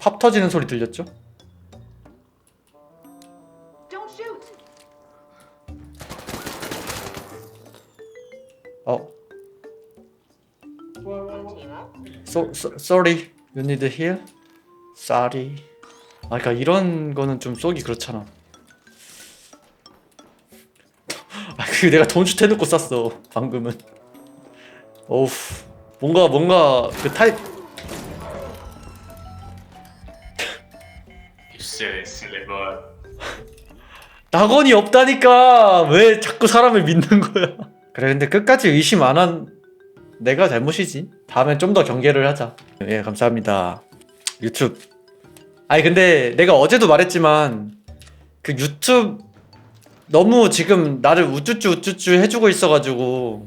팝 터지는 소리 들렸죠? 어. So, so, sorry. You need heal? Sorry. 아, 그러니까 이런 거는 좀 쏘기 그렇잖아. 아, 그 내가 돈슛 해놓고 쐈어. 방금은. 어우, 뭔가 뭔가 그 타입 Seriously, boy. 낙원이 없다니까 왜 자꾸 사람을 믿는 거야? 그래 근데 끝까지 의심 안 한 내가 잘못이지. 다음엔 좀 더 경계를 하자. 예 감사합니다. 유튜브. 아니 근데 내가 어제도 말했지만 그 유튜브 너무 지금 나를 우쭈쭈 우쭈쭈 해주고 있어가지고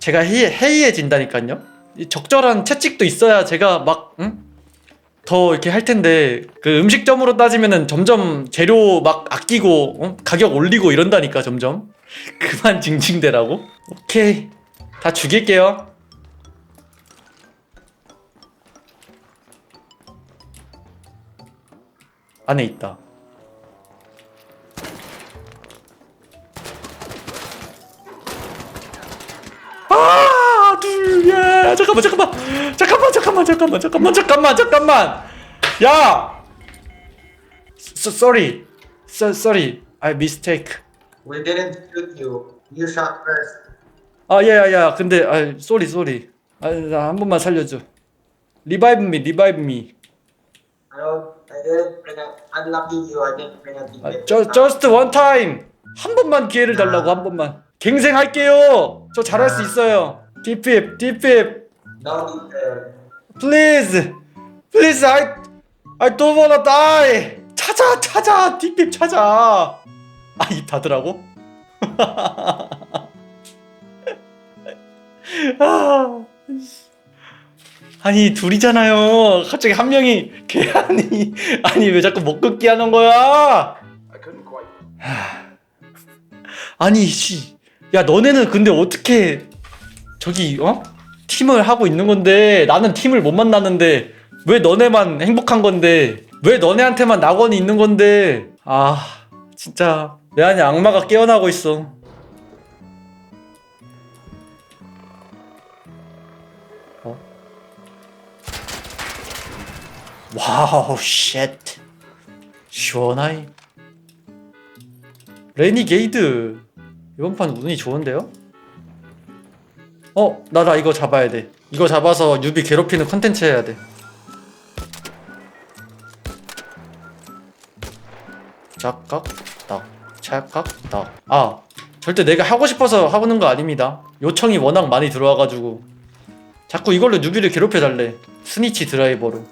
제가 해이, 해이해진다니까요. 이 적절한 채찍도 있어야 제가 막 응? 더 이렇게 할 텐데 그 음식점으로 따지면은 점점 재료 막 아끼고 어? 가격 올리고 이런다니까 점점. 그만 징징대라고? 오케이. 다 죽일게요. 안에 있다. 아, 둘, 예. 잠깐만, 잠깐만, 잠깐만, 잠깐만, 잠깐만, 잠깐만, 잠깐만, 잠깐만. 야, so, sorry, so, sorry, I mistake. We didn't shoot you. You shot first. 아, 야, 야, 야, 근데, 아, sorry, sorry. 아, 나한 번만 살려줘. Revive me, revive me. I don't. I didn't bring up. Unlucky you. I didn't bring up the. 아, just, just one time. 한 번만 기회를 달라고 한 번만. 갱생할게요. 저 잘할 수 있어요. 딥힙. No need there. Please, please, I, I don't wanna die. 찾아, 찾아, 딥딥 찾아. 아, 입 닫으라고? 아, 아니 둘이잖아요. 갑자기 한 명이 걔아니 아니 왜 자꾸 먹긋기 하는 거야? 아니 씨, 야 너네는 근데 어떻게 저기 어? 팀을 하고 있는 건데 나는 팀을 못 만나는데 왜 너네만 행복한 건데? 왜 너네한테만 낙원이 있는 건데? 아 진짜 내 안에 악마가 깨어나고 있어. 어? 와우 쉣. 시원하이. 레니게이드. 이번 판 운이 좋은데요? 어, 나, 나 이거 잡아야 돼. 이거 잡아서 유비 괴롭히는 컨텐츠 해야 돼. 짝깍, 딱, 찰깍, 딱. 아, 절대 내가 하고 싶어서 하는 거 아닙니다. 요청이 워낙 많이 들어와가지고. 자꾸 이걸로 유비를 괴롭혀달래. 스니치 드라이버로.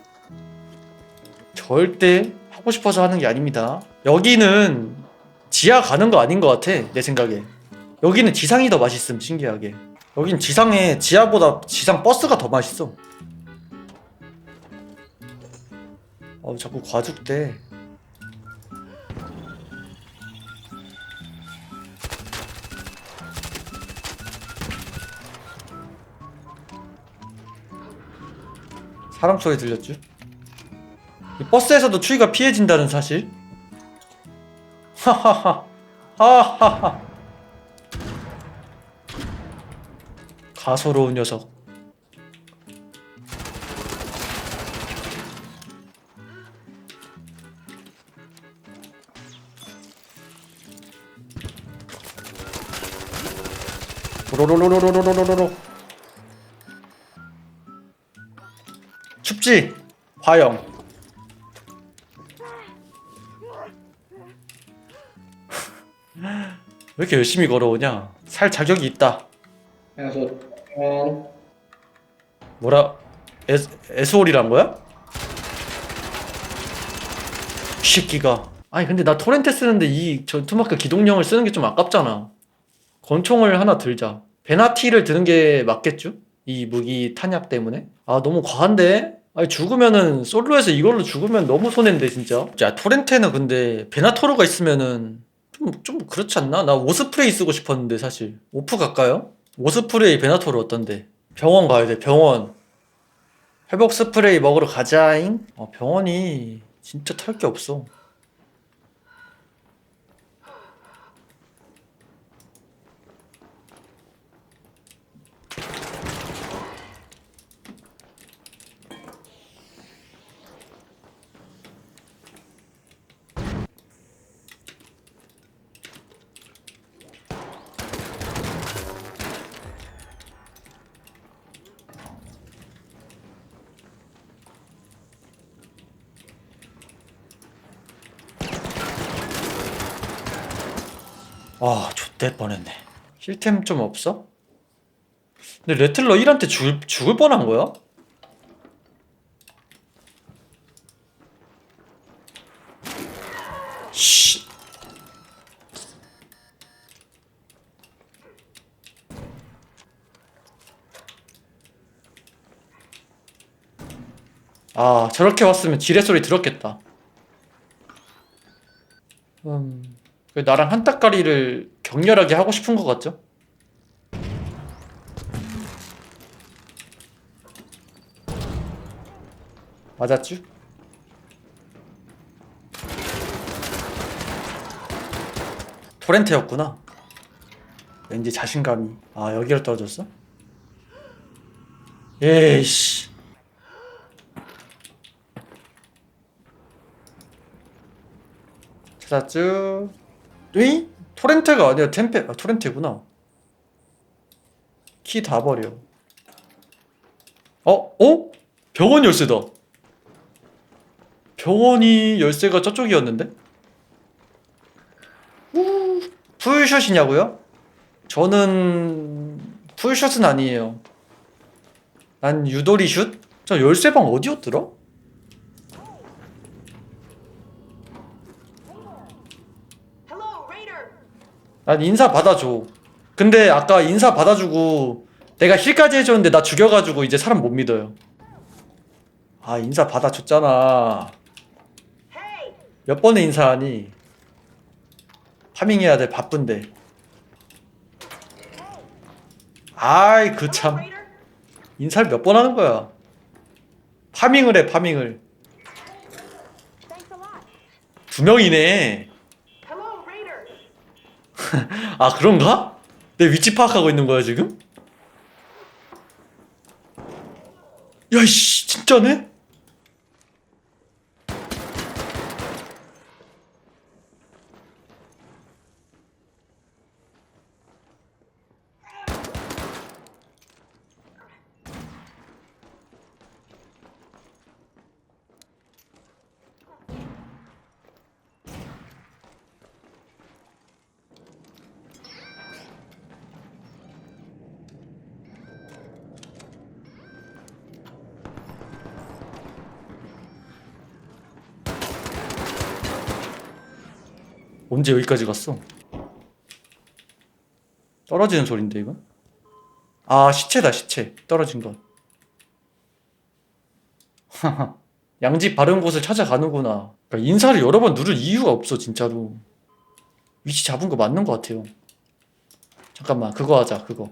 절대 하고 싶어서 하는 게 아닙니다. 여기는 지하 가는 거 아닌 것 같아, 내 생각에. 여기는 지상이 더 맛있음, 신기하게. 여긴 지상에 지하보다 지상 버스가 더 맛있어. 어 자꾸 과죽대. 사람 소리 들렸죠? 이 버스에서도 추위가 피해진다는 사실. 하하하. 하하하. 가소로운 녀석. 로로로로로로로로로. 춥지? 화영. 왜 이렇게 열심히 걸어오냐? 살 자격이 있다. That's 뭐라 에스, 에스홀이란 거야? 이 새끼가 아니 근데 나 토렌트 쓰는데 이 전투마크 기동령을 쓰는 게 좀 아깝잖아 권총을 하나 들자 베나티를 드는 게 맞겠죠? 이 무기 탄약 때문에 아 너무 과한데? 아니 죽으면은 솔로에서 이걸로 죽으면 너무 손해인데 진짜 야 토렌트에는 근데 베나토르가 있으면은 좀, 좀 그렇지 않나? 나 오스프레이 쓰고 싶었는데 사실 오프 갈까요? 오스프레이 베나토르 어떤데? 병원 가야 돼 병원 회복 스프레이 먹으러 가자잉. 어, 병원이 진짜 털 게 없어. 아, 좆될 뻔했네. 힐템 좀 없어? 근데 레틀러 1한테 죽을, 죽을 뻔한 거야? 씨. 아, 저렇게 왔으면 지뢰 소리 들었겠다. 음. 왜 나랑 한따까리를 격렬하게 하고 싶은 것 같죠? 맞았죠? 토렌트였구나. 왠지 자신감이. 아, 여기로 떨어졌어? 에이씨. 찾았 죠? 이? 토렌트가 아니라 템페 아 토렌트구나 키 다 버려 어? 어? 병원 열쇠다 병원이 열쇠가 저쪽이었는데? 우, 풀샷이냐고요? 저는 풀샷은 아니에요 난 유도리 슛? 저 열쇠방 어디였더라? 난 인사 받아줘. 근데 아까 인사 받아주고 내가 힐까지 해줬는데 나 죽여가지고 이제 사람 못 믿어요. 아 인사 받아줬잖아. 몇 번의 인사하니? 파밍해야 돼 바쁜데. 아이 그 참. 인사를 몇 번 하는 거야. 파밍을 해 파밍을. 두 명이네. 아 그런가? 내 위치 파악하고 있는 거야 지금? 야이씨 진짜네? 언제 여기까지 갔어? 떨어지는 소린데 이건? 아 시체다 시체. 떨어진 건 양지 바른 곳을 찾아가는구나. 그러니까 인사를 여러 번 누를 이유가 없어 진짜로. 위치 잡은 거 맞는 거 같아요. 잠깐만 그거 하자 그거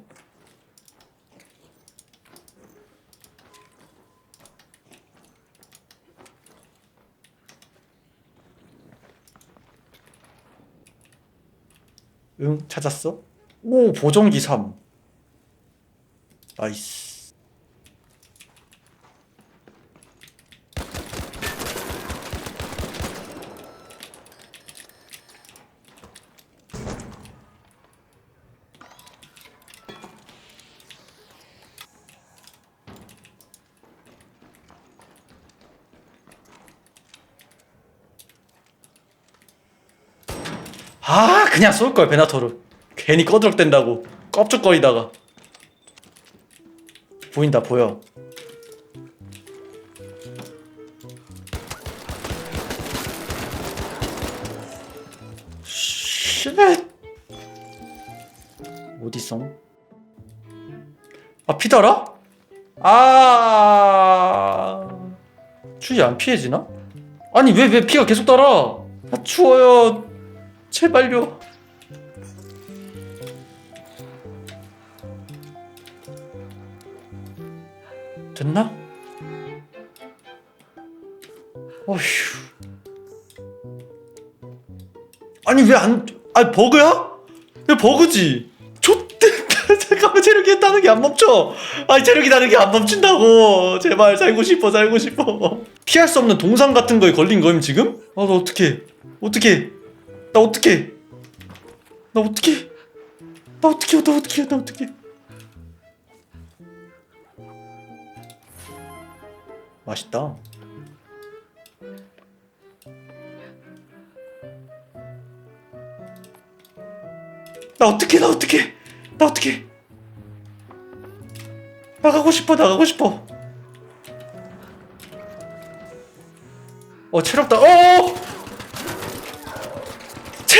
응? 찾았어? 오 보정기 3 나이스. 아 그냥 쏠걸 베나토를 괜히 꺼드럭댄다고. 껍죽거리다가. 보인다 보여. 쉣. 어디서 아 피달아? 아. 추위 안 피해지나? 아니 왜 왜 피가 계속 달아 아 추워요 제발요. 됐나? 어휴. 아니 왜 안? 아니 버그야? 왜 버그지? 좆됐다. 잠깐만 체력이 했다는 게 안 멈춰. 아니 체력이 다는 게 안 멈춘다고. 제발 살고 싶어 살고 싶어. 피할 수 없는 동상 같은 거에 걸린 거임 지금? 아나 어떡해? 어떡해? 나 어떡해? 나 어떡해? 나 어떡해? 나 어떡해? 나 어떡해? 맛있다. 나 어떡해? 나 어떡해? 나 어떡해? 나가고 싶어. 나가고 싶어. 어 체력다. 어!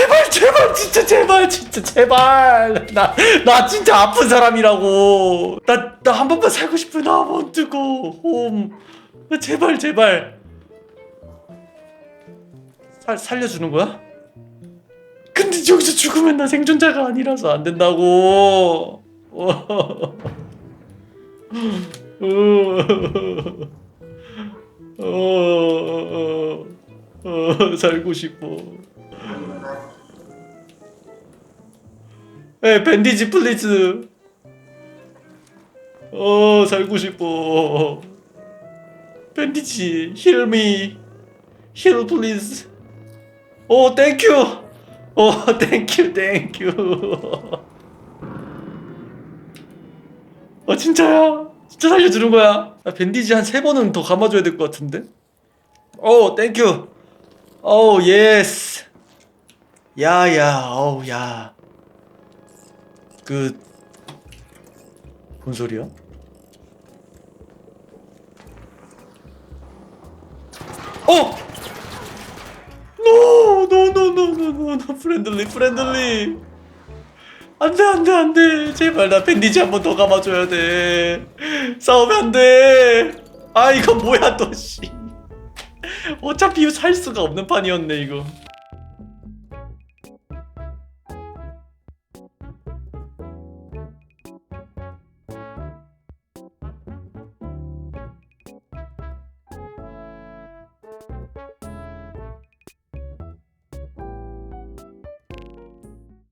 제발 제발 진짜 제발 진짜 제발. 나 나 진짜 아픈 사람이라고. 나 나 한 번만 살고 싶어 나 원투고. 홈 제발 제발. 살 살려주는 거야? 근데 여기서 죽으면 나 생존자가 아니라서 안 된다고. 살고 싶어 에 밴디지 플리즈 어 살고 싶어. 밴디지 힐미 힐 플리즈 오 땡큐 오 땡큐 땡큐 어 진짜야? 진짜 살려주는 거야? 나 밴디지 한 세 번은 더 감아줘야 될 것 같은데? 오 땡큐 오 예스 야야 어우 야 그... 뭔 소리야? 어! 노! 노! 노! 노! 노! 노! 노! 프렌들리 프렌들리 안돼 안돼 안돼 제발 나 밴디지 한 번 더 감아줘야 돼 싸우면 안돼 아 이거 뭐야 또씨 어차피 살 수가 없는 판이었네 이거